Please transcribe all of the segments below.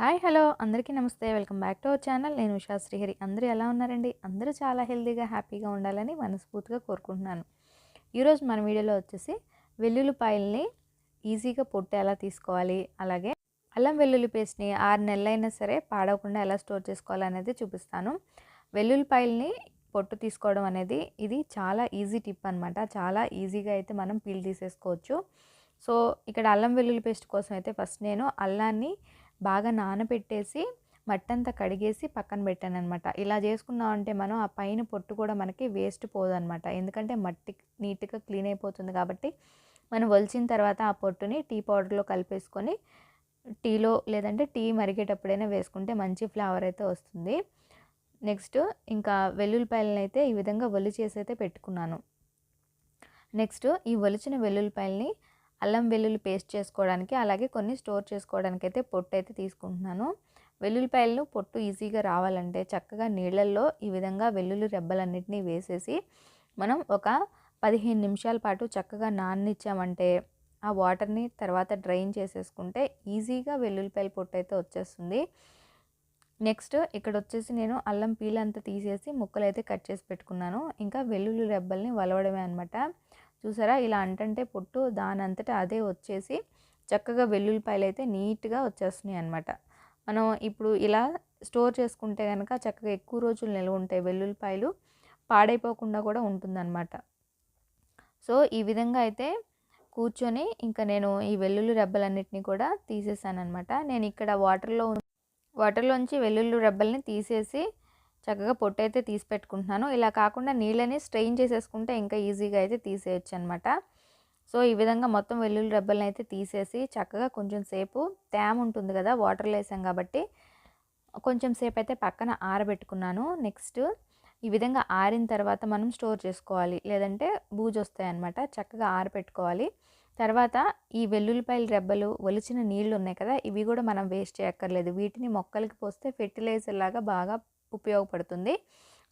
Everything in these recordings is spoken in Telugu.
హాయ్ హలో అందరికీ నమస్తే. Welcome back to our channel. నేను ఉషా శ్రీహరి. అందరూ ఎలా ఉన్నారండి? అందరూ చాలా హెల్తీగా హ్యాపీగా ఉండాలని మనస్ఫూర్తిగా కోరుకుంటున్నాను. ఈరోజు మన వీడియోలో వచ్చేసి వెల్లుల్లిపాయల్ని ఈజీగా పొట్టు ఎలా తీసుకోవాలి? అలాగే అల్లం వెల్లుల్లి పేస్ట్ని ఆరు నెలలైనా సరే పాడవకుండా ఎలా స్టోర్ చేసుకోవాలి అనేది చూపిస్తాను. వెల్లుల్లిపాయల్ని పొట్టు తీసుకోవడం అనేది ఇది చాలా ఈజీ టిప్ అనమాట చాలా ఈజీగా అయితే మనం పీల్ తీసేసుకోవచ్చు. సో ఇక్కడ అల్లం వెల్లుల్లి పేస్ట్ కోసం అయితే ఫస్ట్ నేను అల్లాన్ని బాగా నానబెట్టేసి మట్టంతా కడిగేసి పక్కన పెట్టాను అనమాట ఇలా చేసుకున్నామంటే మనం ఆ పైన పొట్టు కూడా మనకి వేస్ట్ పోదనమాట ఎందుకంటే మట్టి నీట్గా క్లీన్ అయిపోతుంది కాబట్టి మనం వలిచిన తర్వాత ఆ పొట్టుని టీ పౌడర్లో కలిపేసుకొని టీలో లేదంటే టీ మరిగేటప్పుడైనా వేసుకుంటే మంచి ఫ్లేవర్ అయితే వస్తుంది. నెక్స్ట్ ఇంకా వెల్లుల్లిపాయలను అయితే ఈ విధంగా ఒలిచేసి అయితే పెట్టుకున్నాను. నెక్స్ట్ ఈ ఒలిచిన వెల్లుల్లిపాయల్ని అల్లం వెల్లుల్లి పేస్ట్ చేసుకోవడానికి అలాగే కొన్ని స్టోర్ చేసుకోవడానికి అయితే పొట్టు అయితే తీసుకుంటున్నాను. వెల్లుల్లిపాయలను పొట్టు ఈజీగా రావాలంటే చక్కగా నీళ్ళల్లో ఈ విధంగా వెల్లుల్లి రెబ్బలన్నింటినీ వేసేసి మనం ఒక పదిహేను నిమిషాల పాటు చక్కగా నాననిచ్చామంటే ఆ వాటర్ని తర్వాత డ్రైన్ చేసేసుకుంటే ఈజీగా వెల్లుల్లిపాయల పొట్టు అయితే వచ్చేస్తుంది. నెక్స్ట్ ఇక్కడ వచ్చేసి నేను అల్లం పీల్ అంతా తీసేసి ముక్కలు అయితే కట్ చేసి పెట్టుకున్నాను. ఇంకా వెల్లుల్లి రెబ్బల్ని వలవడమే అనమాట చూసారా? ఇలా అంటంటే పొట్టు దాని అంతటా అదే వచ్చేసి చక్కగా వెల్లుల్లిపాయలు అయితే నీట్గా వచ్చేస్తున్నాయి అనమాట మనం ఇప్పుడు ఇలా స్టోర్ చేసుకుంటే కనుక చక్కగా ఎక్కువ రోజులు నిల్వ ఉంటాయి వెల్లుల్లిపాయలు పాడైపోకుండా కూడా ఉంటుందన్నమాట. సో ఈ విధంగా అయితే కూర్చొని ఇంకా నేను ఈ వెల్లుల్లి రెబ్బలన్నిటిని కూడా తీసేసాను అనమాట నేను ఇక్కడ వాటర్లో వాటర్లోంచి వెల్లుల్లి రెబ్బల్ని తీసేసి చక్కగా పొట్టు అయితే తీసి పెట్టుకుంటున్నాను. ఇలా కాకుండా నీళ్ళని స్ట్రెయిన్ చేసేసుకుంటే ఇంకా ఈజీగా అయితే తీసేయచ్చు అనమాట సో ఈ విధంగా మొత్తం వెల్లుల్లి రెబ్బల్ని అయితే తీసేసి చక్కగా కొంచెం సేపు తేమ ఉంటుంది కదా వాటర్లో వేసాం కాబట్టి కొంచెం సేపు అయితే పక్కన ఆరబెట్టుకున్నాను. నెక్స్ట్ ఈ విధంగా ఆరిన తర్వాత మనం స్టోర్ చేసుకోవాలి. లేదంటే బూజు వస్తాయి అనమాట చక్కగా ఆరబెట్టుకోవాలి. తర్వాత ఈ వెల్లుల్లిపాయల రెబ్బలు ఒలిచిన నీళ్ళు ఉన్నాయి కదా ఇవి కూడా మనం వేస్ట్ చేయక్కర్లేదు. వీటిని మొక్కలకి పోస్తే ఫెర్టిలైజర్ లాగా బాగా ఉపయోగపడుతుంది.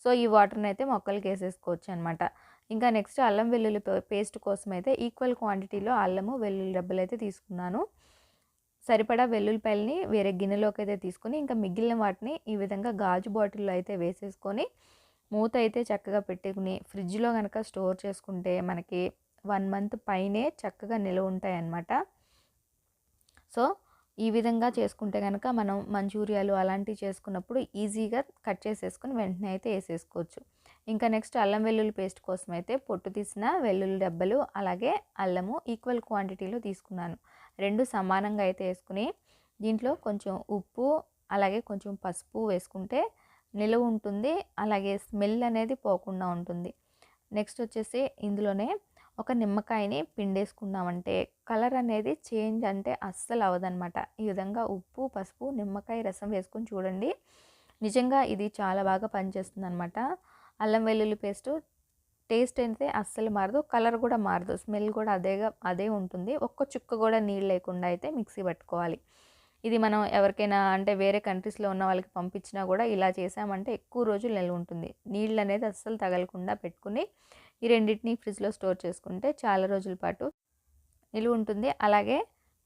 సో ఈ వాటర్ని అయితే మొక్కలకి వేసేసుకోవచ్చు అనమాట ఇంకా నెక్స్ట్ అల్లం వెల్లుల్లి పేస్ట్ కోసం అయితే ఈక్వల్ క్వాంటిటీలో అల్లము వెల్లుల్లి డబ్బులు అయితే తీసుకున్నాను. సరిపడా వెల్లుల్లిపాయలని వేరే గిన్నెలోకి అయితే తీసుకొని ఇంకా మిగిలిన వాటిని ఈ విధంగా గాజు బాటిల్లో అయితే వేసేసుకొని మూత అయితే చక్కగా పెట్టుకుని ఫ్రిడ్జ్లో కనుక స్టోర్ చేసుకుంటే మనకి వన్ మంత్ పైనే చక్కగా నిల్వ ఉంటాయన్నమాట సో ఈ విధంగా చేసుకుంటే కనుక మనం మంచూరియాలు అలాంటివి చేసుకున్నప్పుడు ఈజీగా కట్ చేసేసుకొని వెంటనే అయితే వేసేసుకోవచ్చు. ఇంకా నెక్స్ట్ అల్లం వెల్లుల్లి పేస్ట్ కోసం అయితే పొట్టు తీసిన వెల్లుల్లి డబ్బలు అలాగే అల్లము ఈక్వల్ క్వాంటిటీలో తీసుకున్నాను. రెండు సమానంగా అయితే వేసుకుని దీంట్లో కొంచెం ఉప్పు అలాగే కొంచెం పసుపు వేసుకుంటే నిలువ ఉంటుంది. అలాగే స్మెల్ అనేది పోకుండా ఉంటుంది. నెక్స్ట్ వచ్చేసి ఇందులోనే ఒక నిమ్మకాయని పిండేసుకున్నామంటే కలర్ అనేది చేంజ్ అంటే అస్సలు అవ్వదనమాట ఈ విధంగా ఉప్పు పసుపు నిమ్మకాయ రసం వేసుకొని చూడండి. నిజంగా ఇది చాలా బాగా పనిచేస్తుంది అనమాట అల్లం వెల్లుల్లి పేస్ట్ టేస్ట్ అయితే అస్సలు మారదు కలర్ కూడా మారదు. స్మెల్ కూడా అదేగా అదే ఉంటుంది. ఒక్క చుక్క కూడా నీళ్ళు లేకుండా అయితే మిక్సీ పట్టుకోవాలి. ఇది మనం ఎవరికైనా అంటే వేరే కంట్రీస్లో ఉన్న వాళ్ళకి పంపించినా కూడా ఇలా చేసామంటే ఎక్కువ రోజులు నిల్వ ఉంటుంది. నీళ్ళు అనేది అస్సలు తగలకుండా పెట్టుకుని ఈ రెండింటిని ఫ్రిడ్జ్లో స్టోర్ చేసుకుంటే చాలా రోజుల పాటు నిలువ ఉంటుంది. అలాగే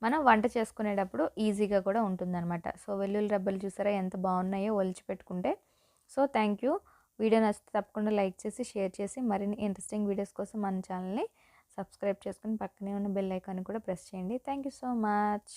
మనం వంట చేసుకునేటప్పుడు ఈజీగా కూడా ఉంటుందన్నమాట. సో వెల్లుల్లి రబ్బలు చూసారా ఎంత బాగున్నాయో ఒలిచి పెట్టుకుంటే. So thank you. వీడియో నచ్చితే తప్పకుండా లైక్ చేసి షేర్ చేసి మరిన్ని ఇంట్రెస్టింగ్ వీడియోస్ కోసం మన ఛానల్ని సబ్స్క్రైబ్ చేసుకుని పక్కనే ఉన్న బెల్ ఐకాన్ కూడా ప్రెస్ చేయండి. Thank you so much.